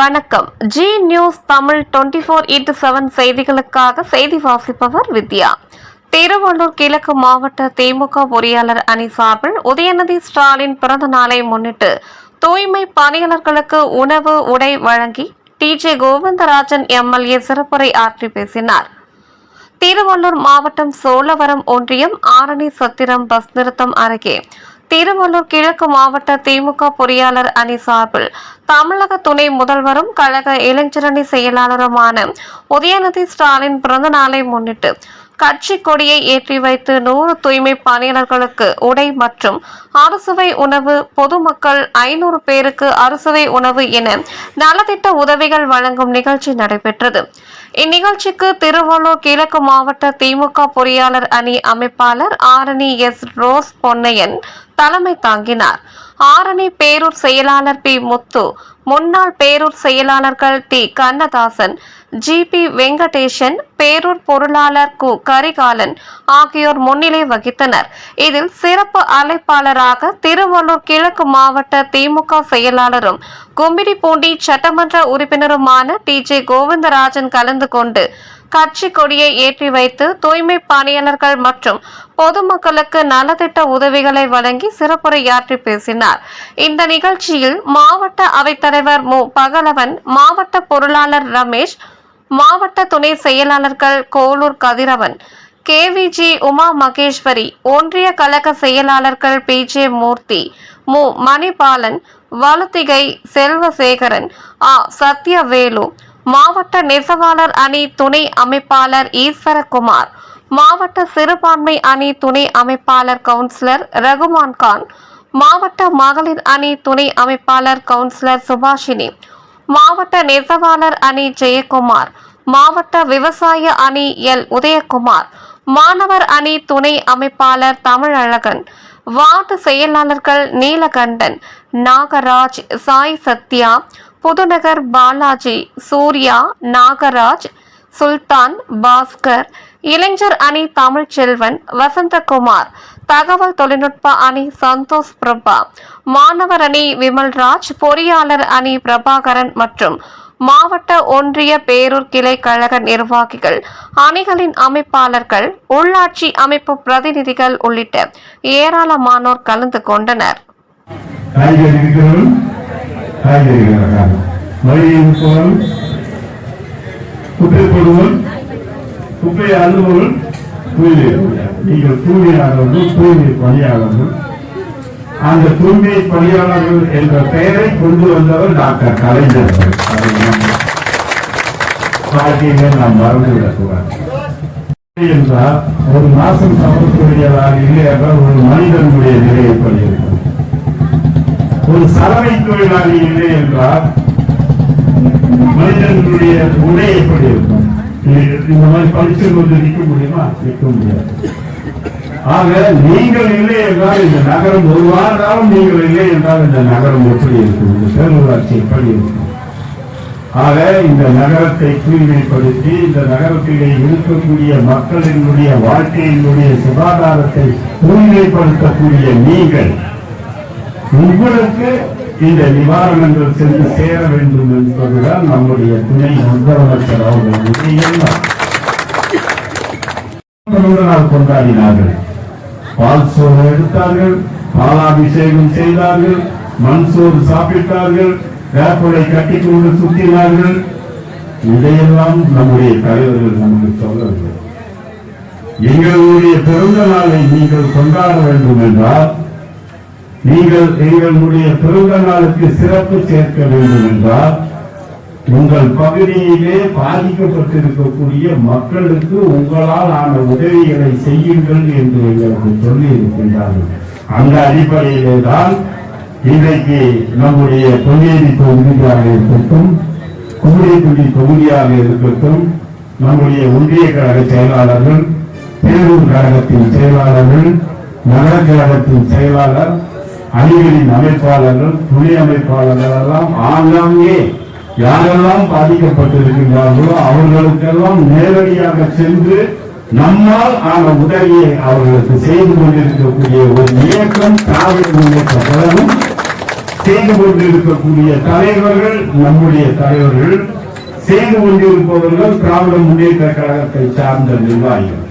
வணக்கம். Zee news Tamil twenty four into seven செய்திகளுக்காக செய்தி வாசிப்பவர் வித்யா. திருவள்ளூர் கிழக்கு மாவட்ட திமுக பொறியாளர் அணி சார்பில் உதயநிதி ஸ்டாலின் பிறந்த நாளை முன்னிட்டு தூய்மை பணியாளர்களுக்கு உணவு உடை வழங்கி டிஜே கோவிந்தராஜன் எம்எல்ஏ சிறப்புரை ஆற்றி பேசினார். திருவள்ளூர் மாவட்டம் சோழவரம் ஒன்றியம் ஆரணி சத்திரம் பஸ் நிறுத்தம் அருகே திருவள்ளூர் கிழக்கு மாவட்ட திமுக பொறியாளர் அணி சார்பில் தமிழக துணை முதல்வரும் கழக இளைஞரணி செயலாளருமான உதயநிதி ஸ்டாலின் பிறந்த நாளை முன்னிட்டு கட்சி கொடியை ஏற்றி வைத்து நூறு தூய்மை பணியாளர்களுக்கு உடை மற்றும் அறுசுவை உணவு பொதுமக்கள் ஐநூறு பேருக்கு அறுசுவை உணவு என நலத்திட்ட உதவிகள் வழங்கும் நிகழ்ச்சி நடைபெற்றது. இந்நிகழ்ச்சிக்கு திருவள்ளூர் கிழக்கு மாவட்ட திமுக பொறியாளர் அணி அமைப்பாளர் ஆரணி எஸ் ரோஸ் பொன்னையன் தலைமை தாங்கினார். ஆரணி பேரூர் செயலாளர் பி. முத்து முன்னாள் பேரூர் செயலாளர்கள் T. Kannadasan G. P. Venkatesan Perur பொருளாளர் கு. கரிகாலன் ஆகியோர் முன்னிலை வகித்தனர். இதில் சிறப்பு அழைப்பாளராக திருவள்ளூர் கிழக்கு மாவட்ட திமுக செயலாளரும் கும்பிடிப்பூண்டி சட்டமன்ற உறுப்பினருமான டி. ஜே. கோவிந்தராஜன் கலந்து கொண்டு கட்சி கொடியை ஏற்றி வைத்து தூய்மை பணியாளர்கள் மற்றும் பொதுமக்களுக்கு நலத்திட்ட உதவிகளை வழங்கி சிறப்புரையாற்றி பேசினார். இந்த நிகழ்ச்சியில் மாவட்ட அவைத்தலைவர் மு. பகலவன் மாவட்ட பொருளாளர் ரமேஷ் மாவட்ட துணை செயலாளர்கள் கோலூர் கதிரவன் கேவிஜி உமா மகேஸ்வரி ஒன்றிய கழக செயலாளர்கள் பி ஜே மூர்த்தி மு. மணிபாலன் வலுத்திகை செல்வசேகரன் ஆ. சத்யவேலு மாவட்ட நெசவாளர் அணி துணை அமைப்பாளர் ஈஸ்வரகுமார் மாவட்ட சிறுபான்மை அணி துணை அமைப்பாளர் கவுன்சிலர் ரகுமான் கான் மாவட்ட மகளிர் அணி துணை அமைப்பாளர் கவுன்சிலர் சுபாஷினி மாவட்ட நெசவாளர் அணி ஜெயக்குமார் மாவட்ட விவசாய அணி எல். உதயகுமார் மாணவர் அணி துணை அமைப்பாளர் தமிழழகன் வார்டு செயலாளர்கள் நீலகண்டன் நாகராஜ் சாய் சத்யா புதுநகர் பாலாஜி சூர்யா நாகராஜ் சுல்தான் பாஸ்கர் இளைஞர் அணி தமிழ்ச்செல்வன் வசந்தகுமார் தகவல் தொழில்நுட்ப அணி சந்தோஷ் பிரபா மாணவர் அணி விமல்ராஜ் பொறியாளர் அணி பிரபாகரன் மற்றும் மாவட்ட ஒன்றிய பேரூர் கிளை கழக நிர்வாகிகள் அணிகளின் அமைப்பாளர்கள் உள்ளாட்சி அமைப்பு பிரதிநிதிகள் உள்ளிட்ட ஏராளமானோர் கலந்து கொண்டனர். காய்கறி இருக்கிறவன் காய்கறி கிடக்காது குப்பை போடுவன் குப்பையை அள்ளுபவன் தூய்மை நீங்கள் தூய்மையாளர்கள் தூய்மை பணியாளர்கள். அந்த தூய்மை பணியாளர்கள் என்ற பெயரை கொண்டு வந்தவர் டாக்டர் கலைஞர் அவர்கள். நாம் வாழ்க்கையிலே நாம் மறந்து என்றால் ஒரு மாசம் சமரக்கூடியதாக இல்லை என்றால் ஒரு மனிதனுடைய நிலை எப்படி இருக்கும் ஒரு சலவை தொழிலாளி இல்லை என்றால் மனிதனுடைய உடை எப்படி இருக்கும்? இந்த மாதிரி படிச்சு கொண்டு நிற்க முடியுமா? நிற்க முடியாது. ஆக நீங்கள் இல்லை என்றால் இந்த நகரம் ஒரு வார காலம் நீங்கள் இல்லை என்றால் இந்த நகரம் எப்படி இருக்கும்? இந்த பேரூராட்சி எப்படி இருக்கும்? ஆக இந்த நகரத்தை தூய்மைப்படுத்தி இந்த நகரத்திலே இருக்கக்கூடிய மக்களினுடைய வாழ்க்கையினுடைய சுகாதாரத்தை தூய்மைப்படுத்தக்கூடிய நீங்கள் உங்களுக்கு இந்த நிவாரணங்கள் சென்று சேர வேண்டும் என்பதுதான் நம்முடைய துணை முதலமைச்சர் அவர்கள் நாள் கொண்டாடினார்கள். பால் சோறு எடுத்தார்கள் பாலாபிஷேகம் செய்தார்கள் மண் சோறு சாப்பிட்டார்கள் வேப்பலை கட்டி கொண்டு சுத்தினார்கள் இதையெல்லாம் நம்முடைய தலைவர்கள் நமக்கு சொல்லவில்லை. எங்களுடைய பிறந்த நாளை நீங்கள் கொண்டாட வேண்டும் என்றால் நீங்கள் எங்களுடைய பிறந்த நாளுக்கு சிறப்பு சேர்க்க வேண்டும் என்றால் உங்கள் பகுதியிலே பாதிக்கப்பட்டிருக்கக்கூடிய மக்களுக்கு உங்களால் ஆன உதவிகளை செய்யுங்கள் என்று எங்களுக்கு சொல்லி இருக்கின்றார்கள் அந்த அடிப்படையிலே தான் இன்றைக்கு நம்முடைய பொன்னேரி தொகுதியாக இருக்கட்டும் குமரிக்குடி தொகுதியாக இருக்கட்டும் நம்முடைய ஒன்றிய கழக செயலாளர்கள் பேரூர் கழகத்தின் செயலாளர்கள் நகர கழகத்தின் செயலாளர் அணிகளின் அமைப்பாளர்கள் துணை அமைப்பாளர்கள் எல்லாம் ஆங்காங்கே யாரெல்லாம் பாதிக்கப்பட்டிருக்கின்றார்களோ அவர்களுக்கெல்லாம் நேரடியாக சென்று நம்மால் ஆன உதவியை அவர்களுக்கு செய்து கொண்டிருக்கக்கூடிய ஒரு இயக்கம் காவிரி முன்னேற்ற கழகம் செய்து கொண்டிருக்கக்கூடிய தலைவர்கள் நம்முடைய தலைவர்கள் செய்து கொண்டிருப்பவர்கள் திராவிட முன்னேற்ற கழகத்தை சார்ந்த நிர்வாகிகள்.